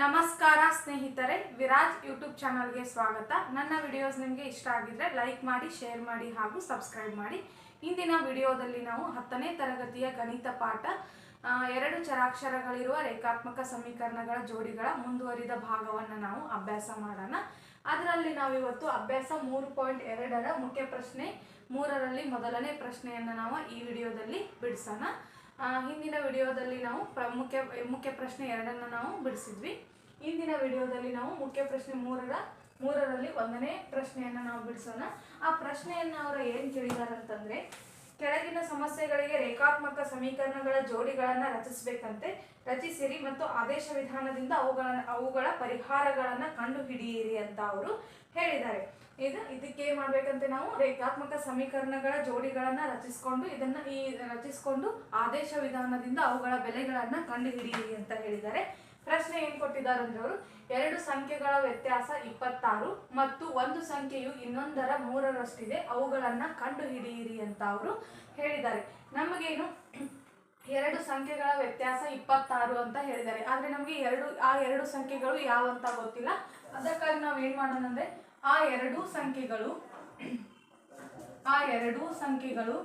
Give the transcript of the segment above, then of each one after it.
ನಮಸ್ಕಾರ ಸ್ನೇಹಿತರೆ, ವಿರಾಜ್ ಯೂಟ್ಯೂಬ್ ಚಾನಲ್ಗೆ ಸ್ವಾಗತ. ನನ್ನ ವಿಡಿಯೋಸ್ ನಿಮಗೆ ಇಷ್ಟ ಆಗಿದ್ರೆ ಲೈಕ್ ಮಾಡಿ ಶೇರ್ ಮಾಡಿ ಹಾಗೂ ಸಬ್ಸ್ಕ್ರೈಬ್ ಮಾಡಿ. ಇಂದಿನ ವಿಡಿಯೋದಲ್ಲಿ ನಾವು ಹತ್ತನೇ ತರಗತಿಯ ಗಣಿತ ಪಾಠ ಎರಡು ಚರಾಕ್ಷರಗಳಿರುವ ರೇಖಾತ್ಮಕ ಸಮೀಕರಣಗಳ ಜೋಡಿಗಳ ಮುಂದುವರಿದ ಭಾಗವನ್ನು ನಾವು ಅಭ್ಯಾಸ ಮಾಡೋಣ. ಅದರಲ್ಲಿ ನಾವು ಇವತ್ತು ಅಭ್ಯಾಸ ಮೂರು ಪಾಯಿಂಟ್ ಎರಡರ ಮುಖ್ಯ ಪ್ರಶ್ನೆ, ಮೂರರಲ್ಲಿ ಮೊದಲನೇ ಪ್ರಶ್ನೆಯನ್ನು ನಾವು ಈ ವಿಡಿಯೋದಲ್ಲಿ ಬಿಡಿಸೋಣ. ಹಿಂದಿನ ವಿಡಿಯೋದಲ್ಲಿ ನಾವು ಪ್ರ- ಮುಖ್ಯ ಮುಖ್ಯ ಪ್ರಶ್ನೆ ಎರಡನ್ನು ನಾವು ಬಿಡಿಸಿದ್ವಿ. ಇಂದಿನ ವಿಡಿಯೋದಲ್ಲಿ ನಾವು ಮುಖ್ಯ ಪ್ರಶ್ನೆ ಮೂರರ, ಮೂರರಲ್ಲಿ ಒಂದನೇ ಪ್ರಶ್ನೆಯನ್ನು ನಾವು ಬಿಡಿಸೋಣ. ಆ ಪ್ರಶ್ನೆಯನ್ನು ಅವರು ಏನು ಕೇಳಿದ್ದಾರೆ ಅಂತಂದರೆ ಕೆಳಗಿನ ಸಮಸ್ಯೆಗಳಿಗೆ ರೇಖಾತ್ಮಕ ಸಮೀಕರಣಗಳ ಜೋಡಿಗಳನ್ನು ರಚಿಸಬೇಕಂತೆ ರಚಿಸಿರಿ ಮತ್ತು ಆದೇಶ ವಿಧಾನದಿಂದ ಅವುಗಳ ಅವುಗಳ ಪರಿಹಾರಗಳನ್ನು ಕಂಡುಹಿಡಿಯಿರಿ ಅಂತ ಅವರು ಹೇಳಿದ್ದಾರೆ. ಇದು ಇದಕ್ಕೆ ಏನು ಮಾಡ್ಬೇಕಂತೆ ನಾವು ರೇಖಾತ್ಮಕ ಸಮೀಕರಣಗಳ ಜೋಡಿಗಳನ್ನ ರಚಿಸ್ಕೊಂಡು ಇದನ್ನ ಈ ರಚಿಸ್ಕೊಂಡು ಆದೇಶ ವಿಧಾನದಿಂದ ಅವುಗಳ ಬೆಲೆಗಳನ್ನ ಕಂಡುಹಿಡಿಯಿರಿ ಅಂತ ಹೇಳಿದ್ದಾರೆ. ಪ್ರಶ್ನೆ ಏನ್ ಕೊಟ್ಟಿದ್ದಾರೆ ಅಂದ್ರೆ ಅವರು, ಎರಡು ಸಂಖ್ಯೆಗಳ ವ್ಯತ್ಯಾಸ ಇಪ್ಪತ್ತಾರು ಮತ್ತು ಒಂದು ಸಂಖ್ಯೆಯು ಇನ್ನೊಂದರ ಮೂರರಷ್ಟಿದೆ, ಅವುಗಳನ್ನ ಕಂಡುಹಿಡಿಯಿರಿ ಅಂತ ಅವರು ಹೇಳಿದ್ದಾರೆ. ನಮಗೇನು, ಎರಡು ಸಂಖ್ಯೆಗಳ ವ್ಯತ್ಯಾಸ ಇಪ್ಪತ್ತಾರು ಅಂತ ಹೇಳಿದ್ದಾರೆ. ಆದ್ರೆ ನಮಗೆ ಎರಡು, ಆ ಎರಡು ಸಂಖ್ಯೆಗಳು ಯಾವಂತ ಗೊತ್ತಿಲ್ಲ. ಅದಕ್ಕಾಗಿ ನಾವು ಏನ್ ಮಾಡೋಣ ಅಂದ್ರೆ ಆ ಎರಡೂ ಸಂಖ್ಯೆಗಳು, ಆ ಎರಡೂ ಸಂಖ್ಯೆಗಳು,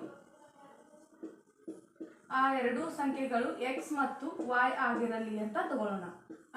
ಆ ಎರಡೂ ಸಂಖ್ಯೆಗಳು ಎಕ್ಸ್ ಮತ್ತು ವಾಯ್ ಆಗಿರಲಿ ಅಂತ ತಗೊಳ್ಳೋಣ.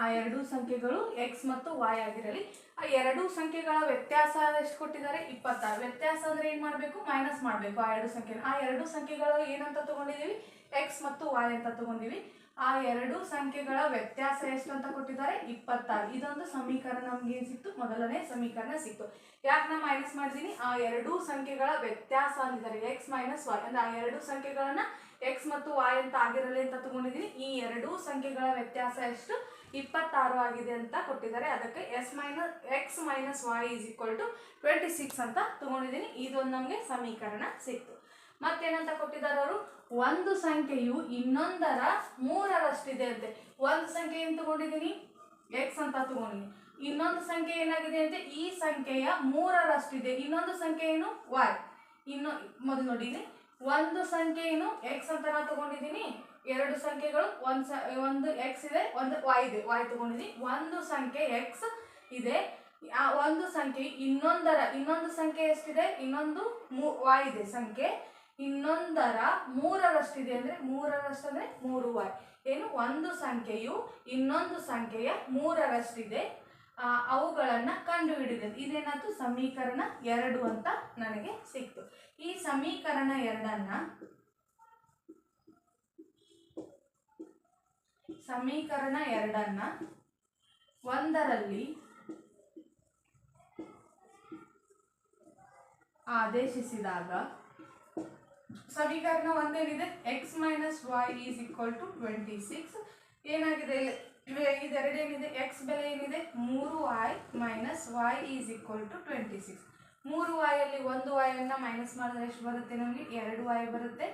ಆ ಎರಡೂ ಸಂಖ್ಯೆಗಳು ಎಕ್ಸ್ ಮತ್ತು ವಾಯ್ ಆಗಿರಲಿ. ಆ ಎರಡೂ ಸಂಖ್ಯೆಗಳ ವ್ಯತ್ಯಾಸ ಎಷ್ಟು ಕೊಟ್ಟಿದ್ದಾರೆ? ಇಪ್ಪತ್ತಾರು ವ್ಯತ್ಯಾಸ ಅಂದರೆ ಏನು ಮಾಡಬೇಕು? ಮೈನಸ್ ಮಾಡಬೇಕು. ಆ ಎರಡು ಸಂಖ್ಯೆ, ಆ ಎರಡು ಸಂಖ್ಯೆಗಳು ಏನಂತ ತಗೊಂಡಿದ್ದೀವಿ? ಎಕ್ಸ್ ಮತ್ತು ವಾಯ್ ಅಂತ ತಗೊಂಡಿವಿ ಆ ಎರಡು ಸಂಖ್ಯೆಗಳ ವ್ಯತ್ಯಾಸ ಎಷ್ಟು ಅಂತ ಕೊಟ್ಟಿದ್ದಾರೆ? ಇಪ್ಪತ್ತಾರು. ಇದೊಂದು ಸಮೀಕರಣ ನಮ್ಗೆ ಏನ್ ಸಿಕ್ತು? ಮೊದಲನೇ ಸಮೀಕರಣ ಸಿಕ್ತು. ಯಾಕೆ ನಾ ಮೈನಸ್ ಮಾಡಿದೀನಿ? ಆ ಎರಡು ಸಂಖ್ಯೆಗಳ ವ್ಯತ್ಯಾಸ ಅಂದಿದ್ದಾರೆ. ಎಕ್ಸ್ ಮೈನಸ್ ವೈ ಅಂದ್ರೆ ಆ ಎರಡು ಸಂಖ್ಯೆಗಳನ್ನ ಎಕ್ಸ್ ಮತ್ತು ವಾಯ್ ಅಂತ ಆಗಿರಲಿ ಅಂತ ತಗೊಂಡಿದ್ದೀನಿ ಈ ಎರಡೂ ಸಂಖ್ಯೆಗಳ ವ್ಯತ್ಯಾಸ ಎಷ್ಟು? ಇಪ್ಪತ್ತಾರು ಆಗಿದೆ ಅಂತ ಕೊಟ್ಟಿದ್ದಾರೆ. ಅದಕ್ಕೆ S minus x minus y is equal to twenty six ಅಂತ ತಗೊಂಡಿದ್ದೀನಿ ಇದೊಂದು ನಮಗೆ ಸಮೀಕರಣ ಸಿಕ್ತು. ಮತ್ತೇನಂತ ಕೊಟ್ಟಿದ್ದಾರೆ ಅವರು ಒಂದು ಸಂಖ್ಯೆಯು ಇನ್ನೊಂದರ ಮೂರರಷ್ಟಿದೆ ಅಂತೆ. ಒಂದು ಸಂಖ್ಯೆ ಏನು ತಗೊಂಡಿದ್ದೀನಿ? ಎಕ್ಸ್ ಅಂತ ತಗೊಂಡಿದ್ದೀನಿ. ಇನ್ನೊಂದು ಸಂಖ್ಯೆ ಏನಾಗಿದೆ ಅಂತ? ಈ ಸಂಖ್ಯೆಯ ಮೂರರಷ್ಟಿದೆ. ಇನ್ನೊಂದು ಸಂಖ್ಯೆ ಏನು? ವಾಯ್ ಇನ್ನು ಮೊದಲು ನೋಡಿದ್ದೀನಿ ಒಂದು ಸಂಖ್ಯೆ ಏನು? ಎಕ್ಸ್ ಅಂತ ನಾನು ತಗೊಂಡಿದ್ದೀನಿ. ಎರಡು ಸಂಖ್ಯೆಗಳು, ಒಂದು ಸ, ಒಂದು ಎಕ್ಸ್ ಇದೆ, ಒಂದು ವಾಯ್ ಇದೆ. ವಾಯ್ ತಗೊಂಡಿದ್ದೀನಿ. ಒಂದು ಸಂಖ್ಯೆ ಎಕ್ಸ್ ಇದೆ. ಆ ಒಂದು ಸಂಖ್ಯೆ ಇನ್ನೊಂದರ, ಇನ್ನೊಂದು ಸಂಖ್ಯೆ ಎಷ್ಟಿದೆ? ಇನ್ನೊಂದು ಮೂ ವಾಯ್ ಇದೆ. ಸಂಖ್ಯೆ ಇನ್ನೊಂದರ ಮೂರರಷ್ಟಿದೆ ಅಂದ್ರೆ ಮೂರರಷ್ಟು ಅಂದ್ರೆ ಮೂರು ವಾಯ್ ಏನು? ಒಂದು ಸಂಖ್ಯೆಯು ಇನ್ನೊಂದು ಸಂಖ್ಯೆಯ ಮೂರರಷ್ಟಿದೆ ಅವುಗಳನ್ನು ಕಂಡುಹಿಡಿದೆ ಇದೇನಾಯ್ತು ಸಮೀಕರಣ ಎರಡು ಅಂತ ನನಗೆ ಸಿಕ್ತು. ಈ ಸಮೀಕರಣ ಎರಡನ್ನ ಸಮೀಕರಣ ಎರಡನ್ನ ಒಂದರಲ್ಲಿ ಆದೇಶಿಸಿದಾಗ ಸಮೀಕರಣ ಒಂದೇನಿದೆ? X minus y is equal to twenty six ಏನಾಗಿದೆ ಇದೆರಡೇನಿದೆ? ಎಕ್ಸ್ ಬೆಲೆ ಏನಿದೆ? ಮೂರು y minus y is equal to twenty six ಮೂರು ವಾಯಲ್ಲಿ ಒಂದು ವಾಯನ್ನು ಮೈನಸ್ ಮಾಡಿದ್ರೆ ಎಷ್ಟು ಬರುತ್ತೆ ನಮಗೆ? ಎರಡು ವಾಯ್ ಬರುತ್ತೆ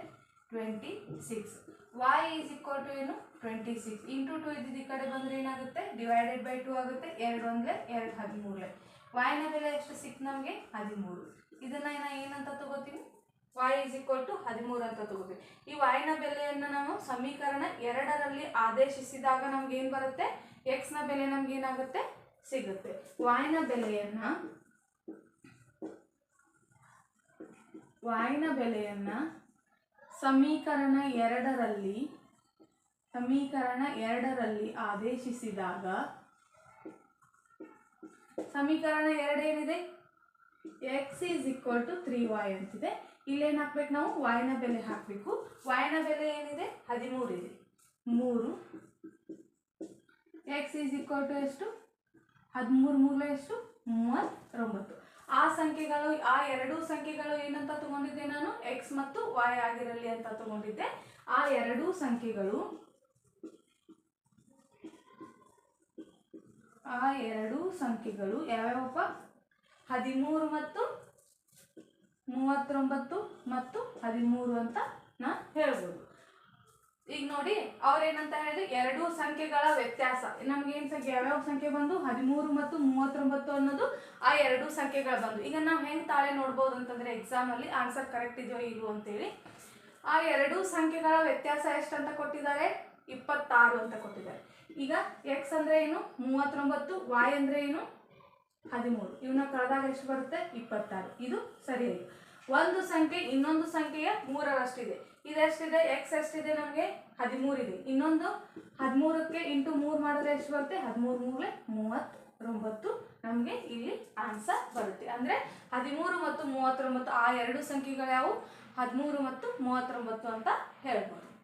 twenty six y is equal to ಏನು? ಟ್ವೆಂಟಿ ಸಿಕ್ಸ್ ಇಂಟು ಟು ಇದ್ದಿದ್ದು ಈ ಕಡೆ ಬಂದರೆ ಏನಾಗುತ್ತೆ? ಡಿವೈಡೆಡ್ ಬೈ ಟು ಆಗುತ್ತೆ. ಎರಡು ಒಂದ್ಲೆ ಎರಡು ಹದಿಮೂರಲೆ ವಾಯ್ನ ಬೆಲೆ ಎಷ್ಟು ಸಿಕ್ ನಮಗೆ? ಹದಿಮೂರು. ಇದನ್ನು ನಾ ಏನಂತ ತಗೋತೀನಿ ವಾಯ್ ಇಸ್ ಈಕ್ವಲ್ ಟು ಹದಿಮೂರು ಅಂತ ತಗೋತೀವಿ ಈ ವಾಯ್ನ ಬೆಲೆಯನ್ನು ನಾವು ಸಮೀಕರಣ ಎರಡರಲ್ಲಿ ಆದೇಶಿಸಿದಾಗ ನಮ್ಗೆ ಏನು ಬರುತ್ತೆ? ಎಕ್ಸ್ನ ಬೆಲೆ ನಮ್ಗೆ ಏನಾಗುತ್ತೆ? ಸಿಗುತ್ತೆ. ವಾಯ್ನ ಬೆಲೆಯನ್ನ ವಾಯ್ನ ಬೆಲೆಯನ್ನ ಸಮೀಕರಣ ಎರಡರಲ್ಲಿ ಸಮೀಕರಣ ಎರಡರಲ್ಲಿ ಆದೇಶಿಸಿದಾಗ, ಸಮೀಕರಣ ಎರಡೇನಿದೆ? X is equal to three y ಅಂತಿದೆ. ಇಲ್ಲೇನು ಹಾಕ್ಬೇಕು ನಾವು? ವಾಯನ ಬೆಲೆ ಹಾಕಬೇಕು. ವಾಯನ ಬೆಲೆ ಏನಿದೆ? ಹದಿಮೂರು ಇದೆ. ಮೂರು. ಎಕ್ಸ್ ಈಸ್ ಈಕ್ವಲ್ ಟು ಎಷ್ಟು? ಹದಿಮೂರು ಮೂಲ ಎಷ್ಟು? ಮೂವತ್ತೊಂಬತ್ತು. ಆ ಸಂಖ್ಯೆಗಳು, ಆ ಎರಡೂ ಸಂಖ್ಯೆಗಳು ಏನಂತ ತಗೊಂಡಿದ್ದೆ ನಾನು? ಎಕ್ಸ್ ಮತ್ತು ವಾಯ್ ಆಗಿರಲಿ ಅಂತ ತಗೊಂಡಿದ್ದೆ. ಆ ಎರಡೂ ಸಂಖ್ಯೆಗಳು, ಆ ಎರಡೂ ಸಂಖ್ಯೆಗಳು ಯಾವ್ಯಾವಪ್ಪ? ಹದಿಮೂರು ಮತ್ತು ಮೂವತ್ತೊಂಬತ್ತು ಮತ್ತು ಹದಿಮೂರು ಅಂತ ನಾ ಹೇಳ್ಬೋದು. ಈಗ ನೋಡಿ, ಅವ್ರೇನಂತ ಹೇಳಿದ್ರೆ ಎರಡು ಸಂಖ್ಯೆಗಳ ವ್ಯತ್ಯಾಸ. ನಮ್ಗೆ ಏನ್ ಸಂಖ್ಯೆ? ಯಾವ್ಯಾವ ಸಂಖ್ಯೆ ಬಂದು? ಹದಿಮೂರು ಮತ್ತು ಮೂವತ್ತೊಂಬತ್ತು ಅನ್ನೋದು ಆ ಎರಡು ಸಂಖ್ಯೆಗಳು ಬಂದು. ಈಗ ನಾವು ಹೆಂಗ್ ತಾಳೆ ನೋಡ್ಬೋದು ಅಂತಂದ್ರೆ ಎಕ್ಸಾಮ್ ಅಲ್ಲಿ ಆನ್ಸರ್ ಕರೆಕ್ಟ್ ಇದೆಯೋ ಇಲ್ವೋ ಅಂತೇಳಿ. ಆ ಎರಡು ಸಂಖ್ಯೆಗಳ ವ್ಯತ್ಯಾಸ ಎಷ್ಟಂತ ಕೊಟ್ಟಿದ್ದಾರೆ? ಇಪ್ಪತ್ತಾರು ಅಂತ ಕೊಟ್ಟಿದ್ದಾರೆ. ಈಗ ಎಕ್ಸ್ ಅಂದರೆ ಏನು? ಮೂವತ್ತೊಂಬತ್ತು ವೈ ಅಂದರೆ ಏನು? ಹದಿಮೂರು. ಇವನ್ನ ಕಳೆದಾಗ ಎಷ್ಟು ಬರುತ್ತೆ? ಇಪ್ಪತ್ತಾರು. ಇದು ಸರಿಯಾಗಿ ಒಂದು ಸಂಖ್ಯೆ, ಇನ್ನೊಂದು ಸಂಖ್ಯೆಯ ಮೂರರಷ್ಟಿದೆ. ಇದೆಷ್ಟಿದೆ? ಎಕ್ಸ್ ಎಷ್ಟಿದೆ ನಮಗೆ? ಹದಿಮೂರಿದೆ. ಇನ್ನೊಂದು? ಹದಿಮೂರಕ್ಕೆ ಇಂಟು ಮೂರು ಮಾಡಿದ್ರೆ ಎಷ್ಟು ಬರುತ್ತೆ? ಹದಿಮೂರು ಮೂರಲೆ ಮೂವತ್ತೊಂಬತ್ತು. ನಮಗೆ ಇಲ್ಲಿ ಆನ್ಸರ್ ಬರುತ್ತೆ. ಅಂದರೆ ಹದಿಮೂರು ಮತ್ತು ಮೂವತ್ತೊಂಬತ್ತು, ಆ ಎರಡು ಸಂಖ್ಯೆಗಳು ಯಾವುವು ಹದಿಮೂರು ಮತ್ತು ಮೂವತ್ತೊಂಬತ್ತು ಅಂತ ಹೇಳ್ಬೋದು.